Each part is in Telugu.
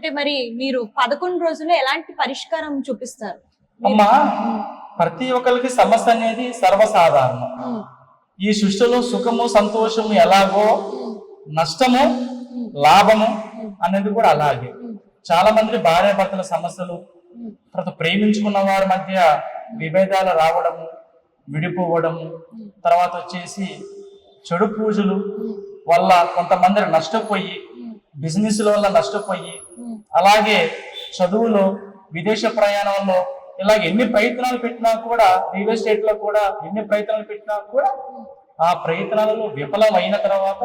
అంటే మరి మీరు పదకొండు రోజుల్లో ఎలాంటి పరిష్కారం చూపిస్తారు? అమ్మా ప్రతి ఒక్కరికి సమస్య అనేది సర్వసాధారణం. ఈ సృష్టిలో సుఖము సంతోషము ఎలాగో నష్టము లాభము అనేది కూడా అలాగే. చాలా మంది భార్య భర్తల సమస్యలు తర్వాత ప్రేమించుకున్న వారి మధ్య విభేదాలు రావడము విడిపోవడము తర్వాత వచ్చేసి చెడు పూజలు వల్ల కొంతమంది నష్టపోయి బిజినెస్ వల్ల నష్టపోయి అలాగే చదువులో విదేశ ప్రయాణంలో ఇలాగ ఎన్ని ప్రయత్నాలు పెట్టినా కూడా రియల్ ఎస్టేట్లో కూడా ఎన్ని ప్రయత్నాలు పెట్టినా కూడా ఆ ప్రయత్నాలలో విఫలం అయిన తర్వాత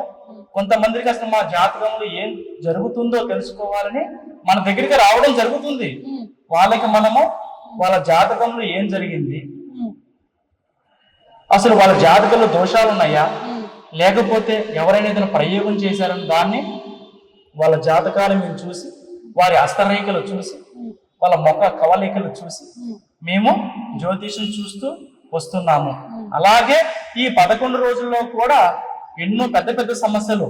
కొంతమందికి అసలు మా జాతకంలో ఏం జరుగుతుందో తెలుసుకోవాలని మన దగ్గరికి రావడం జరుగుతుంది. వాళ్ళకి మనము వాళ్ళ జాతకంలో ఏం జరిగింది? అసలు వాళ్ళ జాతకంలో దోషాలు ఉన్నాయా లేకపోతే ఎవరైనా ఏదైనా ప్రయోగం చేశారని దాన్ని వాళ్ళ జాతకాలు మేము చూసి వారి అస్తరేఖలు చూసి వాళ్ళ మొక్క కవలికలు చూసి మేము జ్యోతిషం చూస్తూ వస్తున్నాము. అలాగే ఈ పదకొండు రోజుల్లో కూడా ఎన్నో పెద్ద పెద్ద సమస్యలు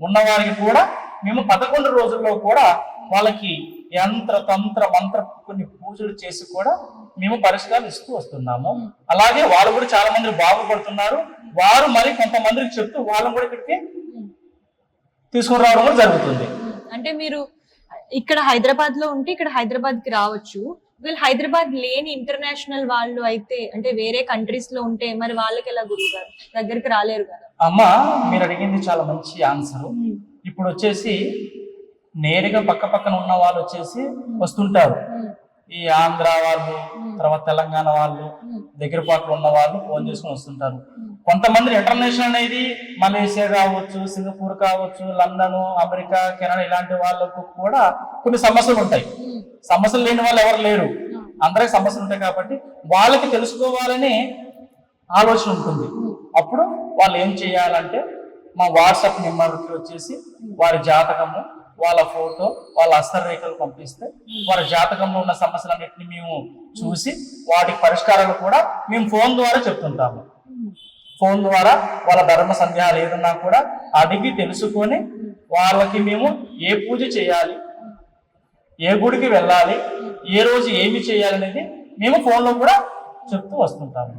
ఉన్నవారికి కూడా మేము పదకొండు రోజుల్లో కూడా వాళ్ళకి యంత్ర తంత్ర మంత్ర కొన్ని పూజలు చేసి కూడా మేము పరిష్కారం ఇస్తూ వస్తున్నాము. అలాగే వాళ్ళు కూడా చాలా మంది బాగుపడుతున్నారు. వారు మరి కొంతమందికి చెప్తూ వాళ్ళని కూడా ఇక్కడికి తీసుకుని రావడం కూడా జరుగుతుంది. అంటే మీరు ఇక్కడ హైదరాబాద్లో ఉంటే ఇక్కడ హైదరాబాద్కి రావచ్చు. వీళ్ళు హైదరాబాద్ లేని ఇంటర్నేషనల్ వాళ్ళు అయితే అంటే వేరే కంట్రీస్లో ఉంటే మరి వాళ్ళకి ఎలా గురుగారు దగ్గరికి రాలేరు కదా. అమ్మ మీరు అడిగింది చాలా మంచి ఆన్సర్ ఇప్పుడు వచ్చేసి నేరుగా పక్క పక్కన ఉన్న వాళ్ళు వచ్చేసి వస్తుంటారు. ఈ ఆంధ్ర వాళ్ళు తర్వాత తెలంగాణ వాళ్ళు దగ్గర పాటలు ఉన్న వాళ్ళు ఫోన్ చేసుకుని వస్తుంటారు. కొంతమంది ఇంటర్నేషనల్ అనేది మలేషియా కావచ్చు సింగపూర్ కావచ్చు లండన్ అమెరికా కెనడా ఇలాంటి వాళ్ళకు కూడా కొన్ని సమస్యలు ఉంటాయి. సమస్యలు లేని వాళ్ళు ఎవరు లేరు. అందరికి సమస్యలు ఉంటాయి కాబట్టి వాళ్ళకి తెలుసుకోవాలని ఆలోచన ఉంటుంది. అప్పుడు వాళ్ళు ఏం చేయాలంటే మా వాట్సాప్ నెంబర్కి వచ్చేసి వారి జాతకము వాళ్ళ ఫోటో వాళ్ళ హస్తరేఖలు పంపిస్తే వారి జాతకంలో ఉన్న సమస్యలన్నింటినీ మేము చూసి వాటికి పరిష్కారాలు కూడా మేము ఫోన్ ద్వారా చెప్తుంటాము. ఫోన్ ద్వారా వాళ్ళ ధర్మ సందేహాలు ఏదన్నా కూడా అడిగి తెలుసుకొని వాళ్ళకి మేము ఏ పూజ చేయాలి ఏ గుడికి వెళ్ళాలి ఏ రోజు ఏమి చేయాలనేది మేము ఫోన్లో కూడా చెప్తూ వస్తుంటాము.